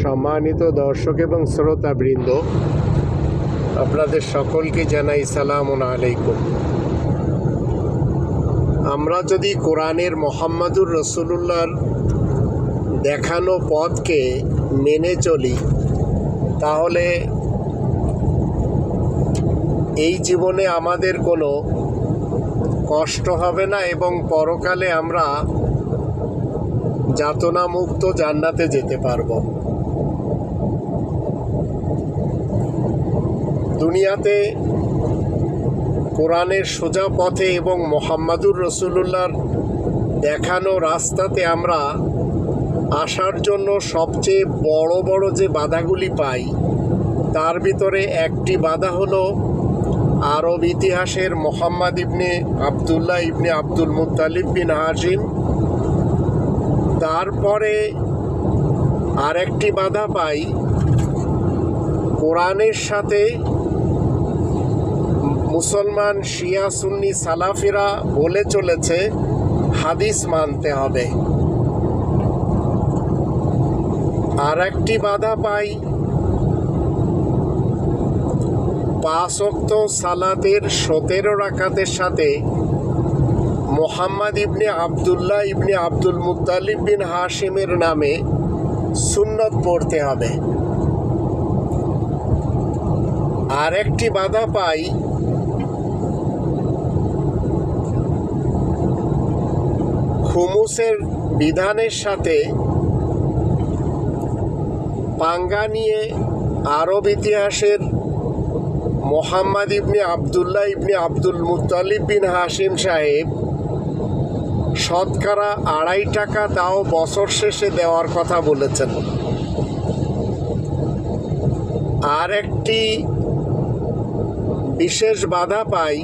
সম্মানিত দর্শক এবং শ্রোতাবৃন্দ, আপনাদের সকলকে জানাই সালাম আলাইকুম। আমরা যদি কোরআনের মোহাম্মদুর রসুল্লাহর দেখানো পথকে মেনে চলি, তাহলে এই জীবনে আমাদের কোনো কষ্ট হবে না এবং পরকালে আমরা যাতনা মুক্ত জান্নাতে যেতে পারব। দুনিয়াতে কোরআনের সোজা পথে এবং মোহাম্মদুর রসুল্লাহর দেখানো রাস্তাতে আমরা আসার জন্য সবচেয়ে বড় বড় যে বাধাগুলি পাই, তার ভিতরে একটি বাধা হলো আরব ইতিহাসের মোহাম্মদ ইবনে আবদুল্লাহ ইবনে আব্দুল মুতালিব বিন হাজিম তারপরে আরেকটি বাধা পাই, কোরআনের সাথে মুসলমান শিয়া সুন্নি সালাফিরা বলে চলেছে, হাদিস মানতে হবে। আর একটি বাধা পাই পাঁচক্ত সালাতের সতেরো রাকাতের সাথে মোহাম্মদ ইবনে আবদুল্লাহ ইবনে আব্দুল মুতালিব বিন হাশিমের নামে সুন্নত পড়তে হবে। আর একটি বাধা পাই হুমুসের বিধানের সাথে পাঙ্গা নিয়ে আরব ইতিহাসের মোহাম্মদ ইবনে আবদুল্লাহ ইবনে আব্দুল মুতালিব বিন হাসিম সাহেব শতকরা আড়াই টাকা তাও বছর শেষে দেওয়ার কথা বলেছেন। আর একটি বিশেষ বাধা পাই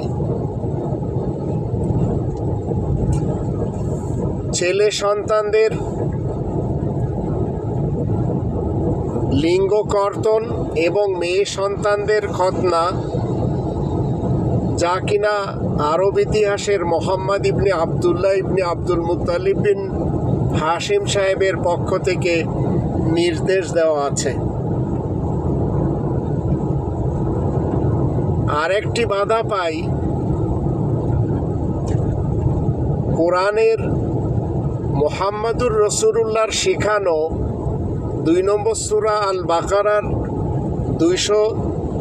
ছেলে সন্তানদের লিঙ্গ কর্তন এবং মেয়ে সন্তানদের খতনা যা কিনা আরব ইতিহাসের মোহাম্মদ ইবনে আবদুল্লাহ ইবনে আব্দুল মুতালিব বিন হাসিম সাহেবের পক্ষ থেকে নির্দেশ দেওয়া আছে। আরেকটি বাধা পাই কোরআনের মোহাম্মদুর রসুল্লাহর শেখানো দুই নম্বর সুরা আল বাকারার দুইশো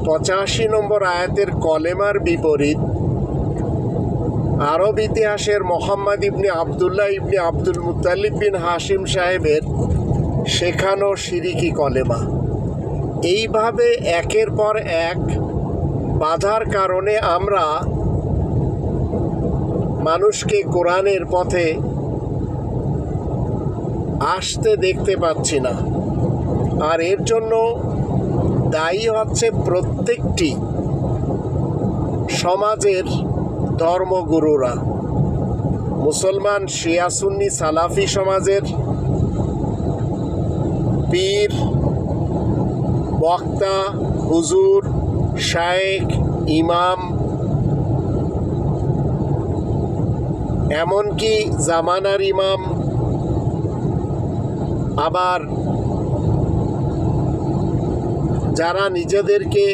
পঁচাশি নম্বর আয়াতের কলেমার বিপরীত। আরব ইতিহাসের মোহাম্মদ ইবনে আবদুল্লাহ ইবনে আব্দুল মুতালিব বিন হাসিম সাহেবের শেখানো সিরিকি কলেমা। এইভাবে একের পর এক বাধার কারণে আমরা মানুষকে কোরআনের পথে আসতে দেখতে পাচ্ছি না। আর এর জন্য দায়ী হচ্ছে প্রত্যেকটি সমাজের ধর্মগুরুরা। মুসলমান শিয়াসুন্নি সালাফি সমাজের পীর, বক্তা, হুজুর শায়েক ইমাম, এমনকি জামানার ইমাম আবার যারা নিজেদেরকে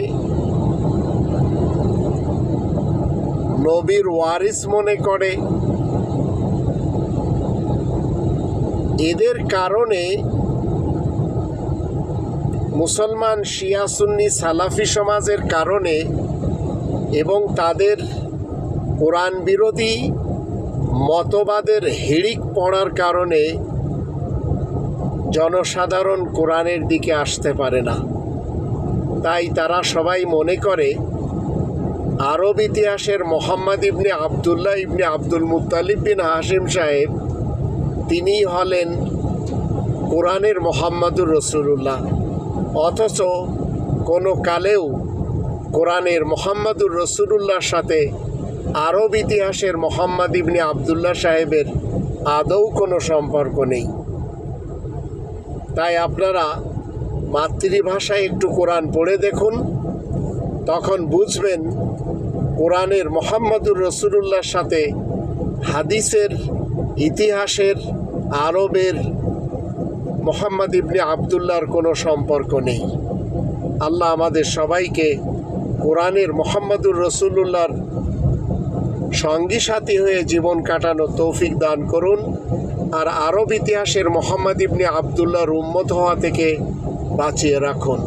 নবীর ওয়ারিস মনে করে, এদের কারণে মুসলমান শিয়া, সুন্নি, সালাফি সমাজের কারণে এবং তাদের কোরআন বিরোধী মতবাদের হিড়িক পড়ার কারণে জনসাধারণ কোরআনের দিকে আসতে পারে না। তাই তারা সবাই মনে করে, আরব ইতিহাসের মোহাম্মদ ইবনে আবদুল্লাহ ইবনে আব্দুল মুতালিব বিন হাসিম সাহেব, তিনিই হলেন কোরআনের মোহাম্মদুর রসুল্লাহ অথচ কোনো কালেও কোরআনের মোহাম্মদুর রসুলুল্লাহর সাথে আরব ইতিহাসের মোহাম্মদ ইবনে আবদুল্লাহ সাহেবের আদৌ কোনো সম্পর্ক নেই। তাই আপনারা মাতৃভাষায় একটু কোরআন পড়ে দেখুন। তখন বুঝবেন কোরআনের মোহাম্মদুর রসুলুল্লাহর সাথে হাদিসের, ইতিহাসের, আরবের, মোহাম্মদ ইবনে আবদুল্লাহর কোনো সম্পর্ক নেই। আল্লাহ আমাদের সবাইকে কোরআনের মোহাম্মদুর রসুল্লাহর সঙ্গী সাথী হয়ে জীবন কাটানো তৌফিক দান করুন। আর আরব ইতিহাসের মোহাম্মদ ইবনে আবদুল্লাহর উম্মত হওয়া থেকে বাঁচিয়ে রাখুন।